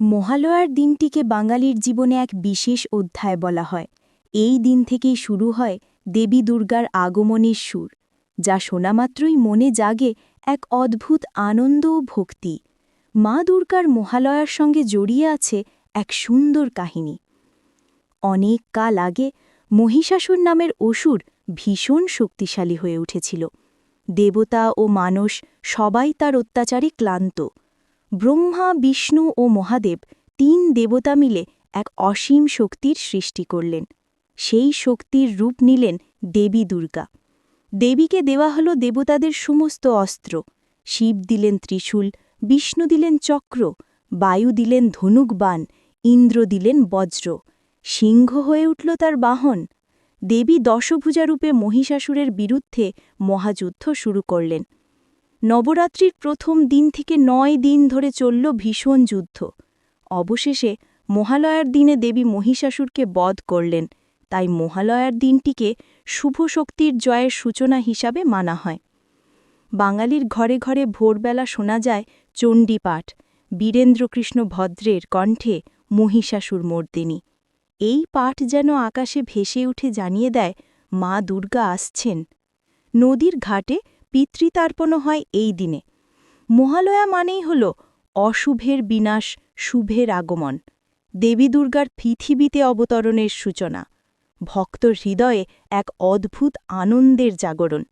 মহালয়ার দিনটিকে বাঙালির জীবনে এক বিশেষ অধ্যায় বলা হয়। এই দিন থেকেই শুরু হয় দেবী দুর্গার আগমনের সুর, যা শোনামাত্রই মনে জাগে এক অদ্ভুত আনন্দ ও ভক্তি। মা দুর্গার মহালয়ার সঙ্গে জড়িয়ে আছে এক সুন্দর কাহিনী। অনেক কাল আগে মহিষাসুর নামের অসুর ভীষণ শক্তিশালী হয়ে উঠেছিল। দেবতা ও মানুষ সবাই তার অত্যাচারে ক্লান্ত। ব্রহ্মা, বিষ্ণু ও মহাদেব তিন দেবতা মিলে এক অসীম শক্তির সৃষ্টি করলেন। সেই শক্তির রূপ নিলেন দেবী দুর্গা। দেবীকে দেওয়া হল দেবতাদের সমস্ত অস্ত্র। শিব দিলেন ত্রিশূল, বিষ্ণু দিলেন চক্র, বায়ু দিলেন ধনুক বান ইন্দ্র দিলেন বজ্র। সিংহ হয়ে উঠল তার বাহন। দেবী দশভুজারূপে মহিষাসুরের বিরুদ্ধে মহাযুদ্ধ শুরু করলেন। নবরাত্রির প্রথম দিন থেকে নয় দিন ধরে চলল ভীষণ যুদ্ধ। অবশেষে মহালয়ার দিনে দেবী মহিষাসুরকে বধ করলেন, তাই মহালয়ার দিনটিকে শুভ শক্তির জয়ের সূচনা হিসাবে মানা হয়। বাঙালির ঘরে ঘরে ভোরবেলা শোনা যায় চণ্ডীপাঠ বীরেন্দ্রকৃষ্ণ ভদ্রের কণ্ঠে মহিষাসুর মর্দিনী। এই পাঠ যেন আকাশে ভেসে উঠে জানিয়ে দেয়, মা দুর্গা আসছেন। নদীর ঘাটে পিতৃতার্পণও হয় এই দিনে। মহালয়া মানেই হল অশুভের বিনাশ, শুভের আগমন। দেবী দুর্গার পৃথিবীতে অবতরণের সূচনা। ভক্ত হৃদয়ে এক অদ্ভুত আনন্দের জাগরণ।